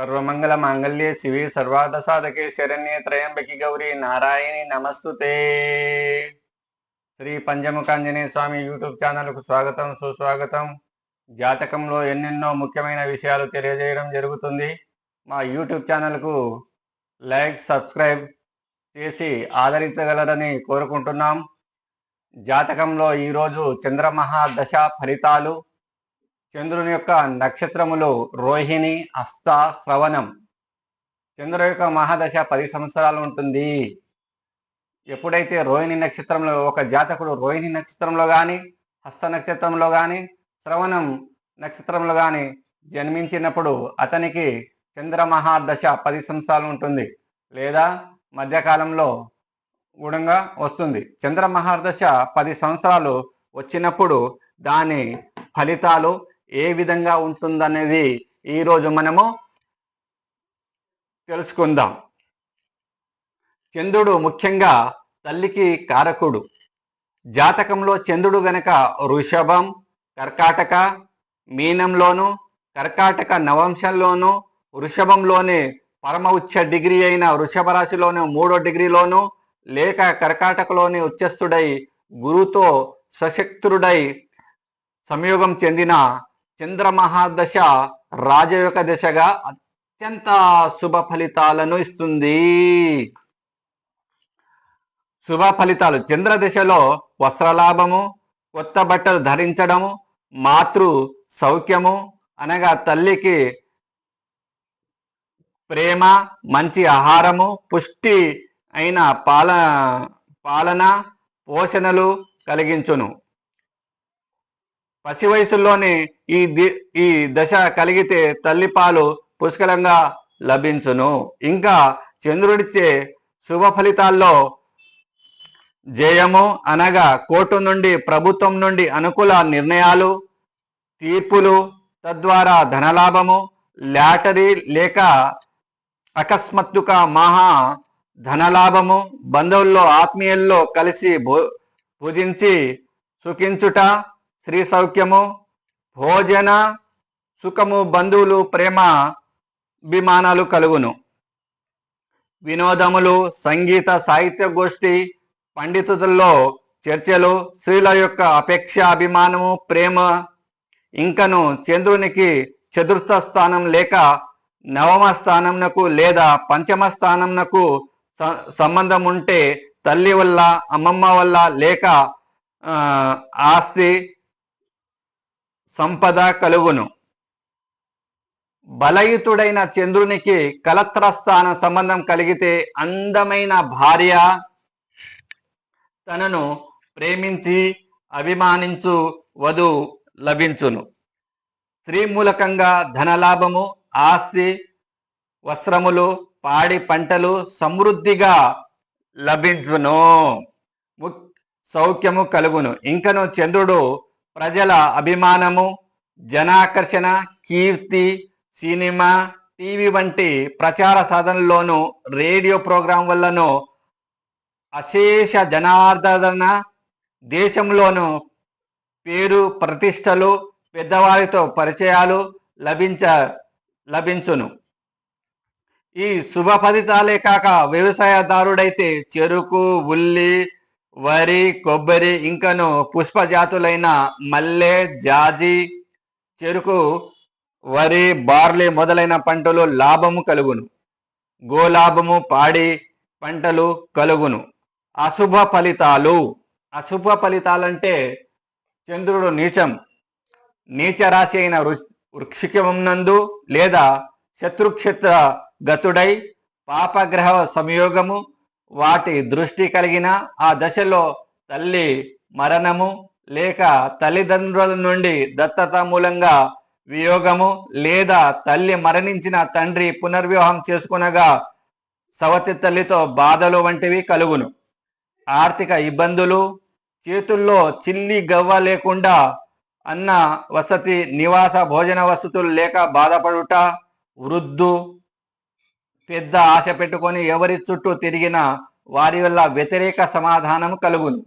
సర్వమంగళ మాంగళ్యే శివే సర్వార్థ సాధకే శరణ్యే త్రయంబకి గౌరీ నారాయణి నమస్తుతే. శ్రీ పంచముఖాంజనేయ స్వామి యూట్యూబ్ ఛానల్కు స్వాగతం సుస్వాగతం. జాతకంలో ఎన్నెన్నో ముఖ్యమైన విషయాలు తెలియజేయడం జరుగుతుంది. మా యూట్యూబ్ ఛానల్కు లైక్ సబ్స్క్రైబ్ చేసి ఆదరించగలరని కోరుకుంటున్నాం. జాతకంలో ఈరోజు చంద్రమహా దశ ఫలితాలు చంద్రుని యొక్క నక్షత్రములు రోహిణి హస్త శ్రవణం. చంద్రుని యొక్క మహాదశ పది సంవత్సరాలు ఉంటుంది. ఎప్పుడైతే రోహిణి నక్షత్రంలో ఒక జాతకుడు రోహిణి నక్షత్రంలో కానీ హస్త నక్షత్రంలో కానీ శ్రవణం నక్షత్రంలో కానీ జన్మించినప్పుడు అతనికి చంద్ర మహాదశ పది సంవత్సరాలు ఉంటుంది. లేదా మధ్యకాలంలో గుణంగా వస్తుంది. చంద్ర మహాదశ పది సంవత్సరాలు వచ్చినప్పుడు దాని ఫలితాలు ఏ విధంగా ఉంటుందనేది ఈరోజు మనము తెలుసుకుందాం. చంద్రుడు ముఖ్యంగా తల్లికి కారకుడు. జాతకంలో చంద్రుడు గనక వృషభం కర్కాటక మీనంలోను కర్కాటక నవంశంలోను వృషభంలోని పరమ ఉచ్చ డిగ్రీ అయిన వృషభరాశిలోని మూడో డిగ్రీలోను లేక కర్కాటకలోని ఉచ్చస్థుడై గురుతో సశక్తుడై సంయోగం చెందిన చంద్రమహాదశ రాజయోగ దశగా అత్యంత శుభ ఫలితాలను ఇస్తుంది. శుభ ఫలితాలు. చంద్ర దశలో వస్త్రలాభము కొత్త బట్టలు ధరించడము మాతృ సౌఖ్యము అనగా తల్లికి ప్రేమ మంచి ఆహారము పుష్టి అయిన పాల పాలన పోషణలు కలిగించును. పసి వయసులోనే ఈ ఈ దశ కలిగితే తల్లి పాలు పుష్కలంగా లభించును. ఇంకా చంద్రుడిచ్చే శుభ ఫలితాల్లో జయము అనగా కోర్టు నుండి ప్రభుత్వం నుండి అనుకూల నిర్ణయాలు తీర్పులు తద్వారా ధనలాభము లాటరీ లేక అకస్మాత్తుగా మహా ధనలాభము బంధువుల్లో ఆత్మీయుల్లో కలిసి భో భుజించి సుఖించుట శ్రీ సౌఖ్యము భోజన సుఖము బంధువులు ప్రేమ అభిమానాలు కలుగును. వినోదములు సంగీత సాహిత్య గోష్ఠి పండితుల్లో చర్చలు స్త్రీల యొక్క అపేక్ష అభిమానము ప్రేమ ఇంకను చంద్రునికి చతుర్థ స్థానం లేక నవమ స్థానంనకు లేదా పంచమ స్థానంనకు సంబంధం ఉంటే తల్లి వల్ల అమ్మమ్మ వల్ల లేక ఆస్తి సంపద కలుగును. బలయుతుడైన చంద్రునికి కలత్రస్థాన సంబంధం కలిగితే అందమైన భార్య తనను ప్రేమించి అభిమానించు వధు లభించును. స్త్రీ మూలకంగా ధనలాభము ఆస్తి వస్త్రములు పాడి పంటలు సమృద్ధిగా లభించును. సౌఖ్యము కలుగును. ఇంకను చంద్రుడు ప్రజల అభిమానము జనాకర్షణ కీర్తి సినిమా టీవీ వంటి ప్రచార సాధనల్లోనూ రేడియో ప్రోగ్రాం వల్లనూ అశేష జనార్దన దేశంలోనూ పేరు ప్రతిష్టలు పెద్దవారితో పరిచయాలు లభించ లభించును. ఈ శుభ ఫలితాలే కాక వ్యవసాయదారుడైతే చెరుకు ఉల్లి వరి కొబ్బరి ఇంకను పుష్ప జాతులైన మల్లె జాజి చెరుకు వరి బార్లీ మొదలైన పంటలు లాభము కలుగును. గోలాభము పాడి పంటలు కలుగును. అశుభ ఫలితాలు. అశుభ ఫలితాలంటే చంద్రుడు నీచం. నీచ రాశి అయిన వృ- వృక్షికం నందు లేదా శత్రుక్షేత్ర గతుడై పాపగ్రహ సంయోగము వాటి దృష్టి కలిగిన ఆ దశలో తల్లి మరణము లేక తల్లిదండ్రుల నుండి దత్తత మూలంగా వియోగము లేదా తల్లి మరణించిన తండ్రి పునర్వివాహం చేసుకునగా సవతి తల్లితో బాధలు వంటివి కలుగును. ఆర్థిక ఇబ్బందులు చేతుల్లో చిల్లి గవ్వ లేకుండా అన్న వసతి నివాస భోజన వసతులు లేక బాధపడుట వృద్ధు పెద్ద ఆశ పెట్టుకొని ఎవరి చుట్టూ తిరిగినా వారి వల్ల వ్యతిరేక సమాధానం కలుగును.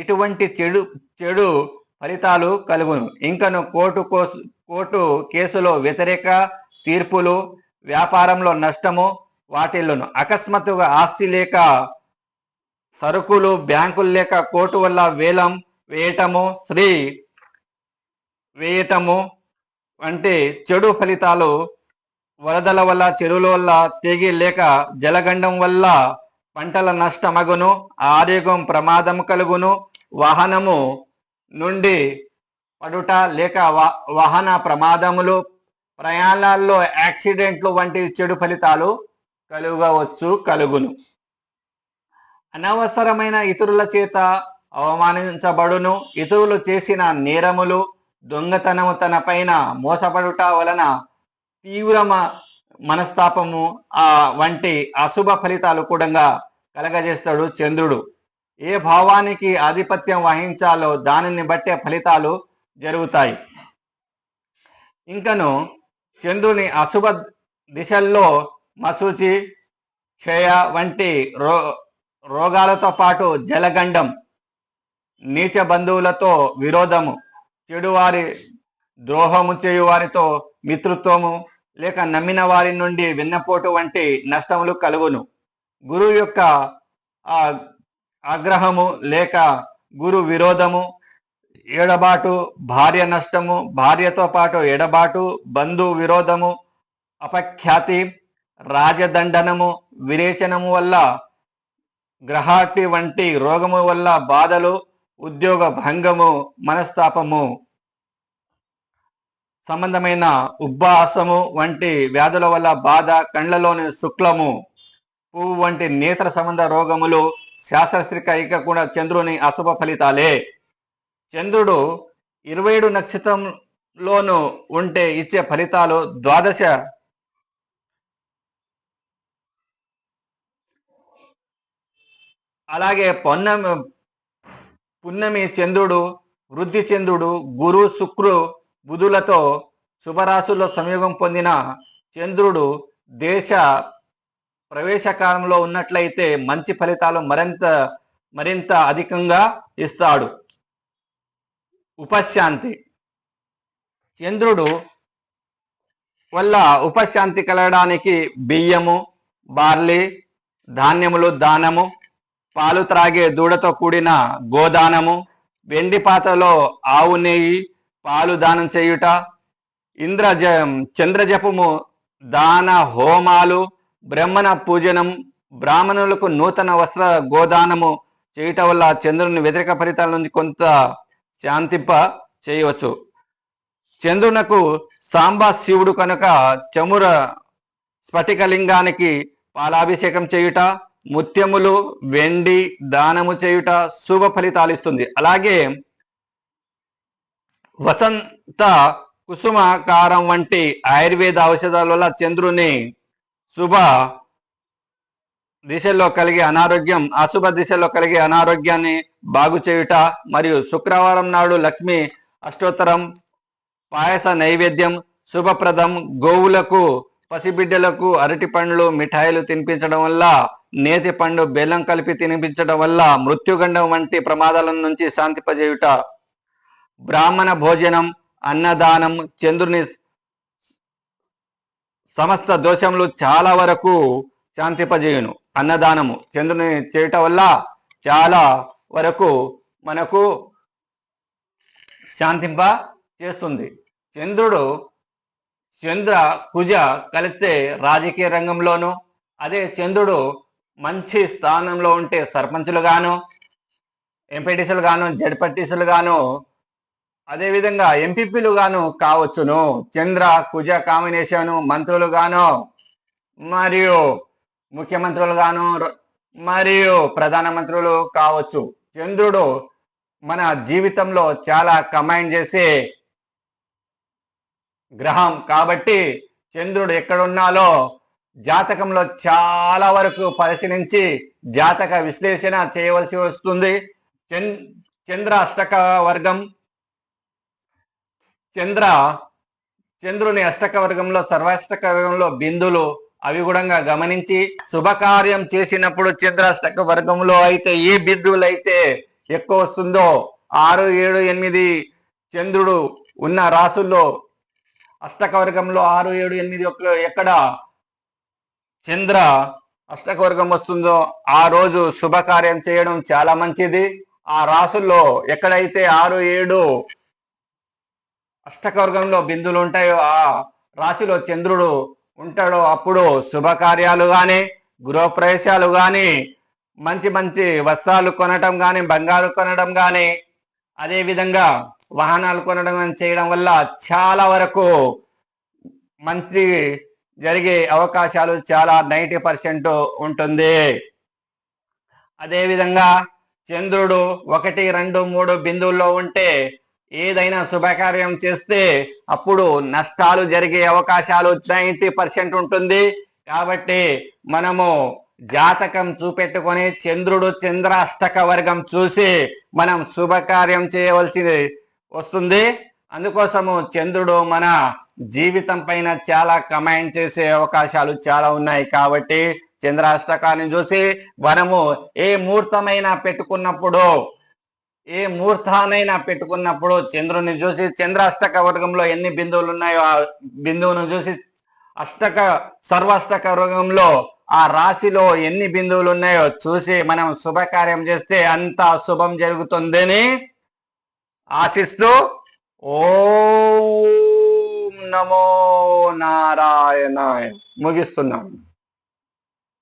ఇటువంటి చెడు చెడు ఫలితాలు కలుగును. ఇంకను కోర్టు కోసు కోర్టు కేసులో వ్యతిరేక తీర్పులు వ్యాపారంలో నష్టము వాటిల్లోను. అకస్మాత్తుగా ఆస్తి లేక సరుకులు బ్యాంకులు లేక కోర్టు వల్ల వేలం వేయటము శ్రీ వేయటము వంటి చెడు ఫలితాలు వరదల వల్ల చెరువుల వల్ల తెగి లేక జలగండం వల్ల పంటల నష్టమగును ఆరోగ్యం ప్రమాదం కలుగును. వాహనము నుండి పడుట లేక వా- వాహన ప్రమాదములు ప్రయాణాల్లో యాక్సిడెంట్లు వంటి చెడు ఫలితాలు కలుగవచ్చు కలుగును. అనవసరమైన ఇతరుల చేత అవమానించబడును. ఇతరులు చేసిన నేరములు దొంగతనము తన పైన మోసపడుట వలన తీవ్ర మనస్తాపము ఆ వంటి అశుభ ఫలితాలు కూడా కలగజేస్తాడు చంద్రుడు. ఏ భావానికి ఆధిపత్యం వహించాలో దానిని బట్టే ఫలితాలు జరుగుతాయి. ఇంకను చంద్రుని అశుభ దిశల్లో మసూచి క్షయ వంటి రో రోగాలతో పాటు జలగండం నీచ బంధువులతో విరోధము చెడువారి ద్రోహము చేయు వారితో మిత్రుత్వము లేక నమ్మిన వారి నుండి విన్నపోటు వంటి నష్టములు కలుగును. గురువు యొక్క ఆ ఆగ్రహము లేక గురు విరోధము ఎడబాటు భార్య నష్టము భార్యతో పాటు ఎడబాటు బంధు విరోధము అపఖ్యాతి రాజదండనము విరేచనము వల్ల గ్రహాటి వంటి రోగము వల్ల బాధలు ఉద్యోగ భంగము మనస్తాపము. సంబంధమైన ఉబ్బాసము వంటి వ్యాధుల వల్ల బాధ కండ్లలోని శుక్లము పువ్వు వంటి నేత్ర సంబంధ రోగములు శాస్త్రశ్రిక ఇక కూడా చంద్రుని అశుభ ఫలితాలే. చంద్రుడు ఇరవై ఏడు నక్షత్రంలోను ఉంటే ఇచ్చే ఫలితాలు ద్వాదశ అలాగే పొన్నమి పున్నమి చంద్రుడు వృద్ధి చంద్రుడు గురు శుక్రు బుధులతో శుభరాశుల్లో సంయోగం పొందిన చంద్రుడు దేశ ప్రవేశకాలంలో ఉన్నట్లయితే మంచి ఫలితాలు మరింత మరింత అధికంగా ఇస్తాడు. ఉపశాంతి. చంద్రుడు వల్ల ఉపశాంతి కలగడానికి బియ్యము బార్లీ ధాన్యములు దానము పాలు త్రాగే దూడతో కూడిన గోదానము వెండి పాత్రలో ఆవు నెయ్యి పాలు దానం చేయుట ఇంద్ర చంద్రజపము దాన హోమాలు బ్రహ్మణ పూజనం బ్రాహ్మణులకు నూతన వస్త్ర గోదానము చేయుట వల్ల చంద్రుని వ్యతిరేక ఫలితాల నుంచి కొంత శాంతింప చేయవచ్చు. చంద్రునకు సాంబా శివుడు కనుక చముర స్ఫటికలింగానికి పాలాభిషేకం చేయుట ముత్యములు వెండి దానము చేయుట శుభ ఫలితాలు ఇస్తుంది. అలాగే వసంత కుసుమకారం వంటి ఆయుర్వేద ఔషధాల వల్ల చంద్రుని శుభ దిశలో కలిగే అనారోగ్యం అశుభ దిశలో కలిగే అనారోగ్యాన్ని బాగు చేయుట మరియు శుక్రవారం నాడు లక్ష్మి అష్టోత్తరం పాయస నైవేద్యం శుభప్రదం గోవులకు పసిబిడ్డలకు అరటి పండ్లు మిఠాయిలు తినిపించడం వల్ల నేతి పండు బెల్లం కలిపి తినిపించడం వల్ల మృత్యుగండం వంటి ప్రమాదాల నుంచి శాంతిపజేయుట. బ్రాహ్మణ భోజనం అన్నదానం చంద్రుని సమస్త దోషములు చాలా వరకు శాంతింపజేయును. అన్నదానము చంద్రుని చేయటం వల్ల చాలా వరకు మనకు శాంతింప చేస్తుంది చంద్రుడు చంద్ర కుజ కలిస్తే రాజకీయ రంగంలోను అదే చంద్రుడు మంచి స్థానంలో ఉంటే సర్పంచులు గాను ఎంపీటీసీలు గాను జడ్పటీసీలు గాను అదేవిధంగా ఎంపీపీలు గాను కావచ్చును. చంద్ర కుజ కాంబినేషన్ మంత్రులు గాను మరియు ముఖ్యమంత్రులు గాను మరియు ప్రధానమంత్రులు కావచ్చు. చంద్రుడు మన జీవితంలో చాలా కమాండ్ చేసే గ్రహం కాబట్టి చంద్రుడు ఎక్కడున్నాలో జాతకంలో చాలా వరకు పరిశీలించి జాతక విశ్లేషణ చేయవలసి వస్తుంది. చంద్ చంద్ర అష్టక వర్గం చంద్ర చంద్రుని అష్టక వర్గంలో సర్వాష్టక వర్గంలో బిందులు అవి కూడా గమనించి శుభకార్యం చేసినప్పుడు చంద్రాష్టక వర్గంలో అయితే ఏ బిందువులు అయితే ఎక్కువ వస్తుందో ఆరు ఏడు ఎనిమిది చంద్రుడు ఉన్న రాసుల్లో అష్టక వర్గంలో ఆరు ఏడు ఎనిమిది ఒక్క- ఎక్కడ చంద్ర అష్టకవర్గం వస్తుందో ఆ రోజు శుభకార్యం చేయడం చాలా మంచిది. ఆ రాసుల్లో ఎక్కడైతే ఆరు ఏడు అష్టకవర్గంలో బిందులు ఉంటాయో ఆ రాశిలో చంద్రుడు ఉంటాడో అప్పుడు శుభకార్యాలు కానీ గృహప్రవేశాలు కానీ మంచి మంచి వస్త్రాలు కొనటం కానీ బంగారు కొనడం కానీ అదేవిధంగా వాహనాలు కొనడం కానీ చేయడం వల్ల చాలా వరకు మంచి జరిగే అవకాశాలు చాలా నైంటీ పర్సెంట్ ఉంటుంది. అదేవిధంగా చంద్రుడు ఒకటి రెండు మూడు బిందువుల్లో ఉంటే ఏదైనా శుభకార్యం చేస్తే అప్పుడు నష్టాలు జరిగే అవకాశాలు నైంటీ పర్సెంట్ ఉంటుంది. కాబట్టి మనము జాతకం చూపెట్టుకొని చంద్రుడు చంద్రాష్టక వర్గం చూసి మనం శుభకార్యం చేయవలసి వస్తుంది. అందుకోసము చంద్రుడు మన జీవితం పైన చాలా కమాండ్ చేసే అవకాశాలు చాలా ఉన్నాయి. కాబట్టి చంద్రాష్టకాన్ని చూసి మనము ఏ ముహూర్తమైనా పెట్టుకున్నప్పుడు ఏ ముహూర్తానైనా పెట్టుకున్నప్పుడు చంద్రుని చూసి చంద్ర అష్టక వర్గంలో ఎన్ని బిందువులు ఉన్నాయో ఆ బిందువును చూసి అష్టక సర్వాష్టక వర్గంలో ఆ రాశిలో ఎన్ని బిందువులు ఉన్నాయో చూసి మనం శుభకార్యం చేస్తే అంత శుభం జరుగుతుందని ఆశిస్తూ ఓం నమో నారాయణ ముగిస్తున్నాం.